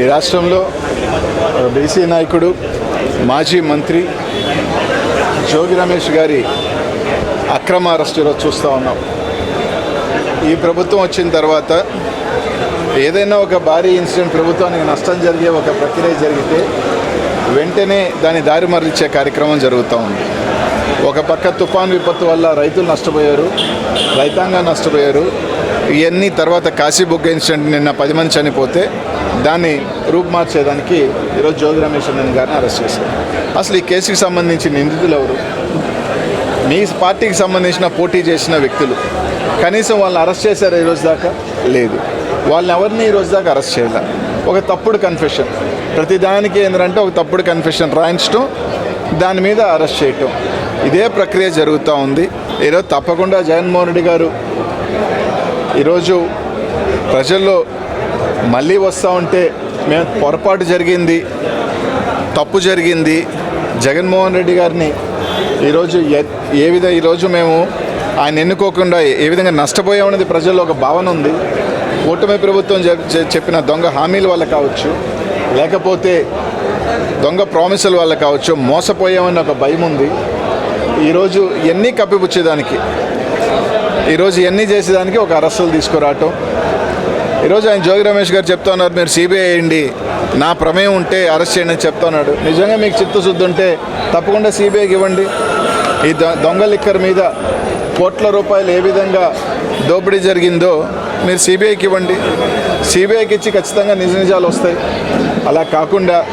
ఈ రాష్ట్రంలో ఒక బీసీ నాయకుడు మాజీ మంత్రి జోగి రమేష్ గారి అక్రమ అరెస్టులో చూస్తూ ఉన్నాం. ఈ ప్రభుత్వం వచ్చిన తర్వాత ఏదైనా ఒక భారీ ఇన్సిడెంట్ ప్రభుత్వానికి నష్టం జరిగే ఒక ప్రక్రియ జరిగితే వెంటనే దాని దారి మరలిచ్చే కార్యక్రమం జరుగుతూ ఉంది. ఒక పక్క తుఫాన్ విపత్తు వల్ల రైతులు నష్టపోయారు రైతాంగం నష్టపోయారు. ఇవన్నీ తర్వాత కాశీబుగ్గ ఇన్సిడెంట్ నిన్న పది మంది చనిపోతే దాన్ని రూపుమార్చేదానికి ఈరోజు జోగి రమేష్ అన్నన్ గారిని అరెస్ట్ చేశారు. అసలు ఈ కేసుకి సంబంధించి నిందితులు ఎవరు? మీ పార్టీకి సంబంధించిన పోటీ చేసిన వ్యక్తులు. కనీసం వాళ్ళని అరెస్ట్ చేశారు ఈరోజు దాకా? లేదు. వాళ్ళని ఎవరిని ఈరోజు దాకా అరెస్ట్ చేయలే? ఒక తప్పుడు కన్ఫెషన్ ప్రతిదానికి ఏంటంటే ఒక తప్పుడు కన్ఫెషన్ రాయించడం దాని మీద అరెస్ట్ చేయటం. ఇదే ప్రక్రియ జరుగుతూ ఉంది. ఈరోజు తప్పకుండా జగన్మోహన్ రెడ్డి గారు ఈరోజు ప్రజల్లో మళ్ళీ వస్తూ ఉంటే మేము పొరపాటు జరిగింది తప్పు జరిగింది. జగన్మోహన్ రెడ్డి గారిని ఈరోజు ఏ- ఏ విధ ఈరోజు మేము ఆయన ఎన్నుకోకుండా ఏ విధంగా నష్టపోయామనేది ప్రజల్లో ఒక భావన ఉంది. కూటమి ప్రభుత్వం చెప్- చెప్పిన దొంగ హామీల వల్ల కావచ్చు లేకపోతే దొంగ ప్రామిసుల వల్ల కావచ్చు మోసపోయామని ఒక భయం ఉంది. ఈరోజు ఎన్ని కప్పిపుచ్చేదానికి ఈరోజు ఎన్ని చేసేదానికి ఒక అరెస్టులు తీసుకురావటం ఈరోజు ఆయన జోగి రమేష్ గారు చెప్తా ఉన్నారు మీరు సిబిఐ వేయండి. నా ప్రమేయం ఉంటే అరెస్ట్ చేయండి అని చెప్తా ఉన్నాడు నిజంగా మీకు చిత్తశుద్ధి ఉంటే తప్పకుండా సిబిఐకి ఇవ్వండి. ఈ దొ- దొంగ లిక్కర్ మీద కోట్ల రూపాయలు ఏ విధంగా దోపిడీ జరిగిందో మీరు సిబిఐకి ఇవ్వండి. సిబిఐకి ఇచ్చి ఖచ్చితంగా నిజ నిజాలు వస్తాయి. అలా కాకుండా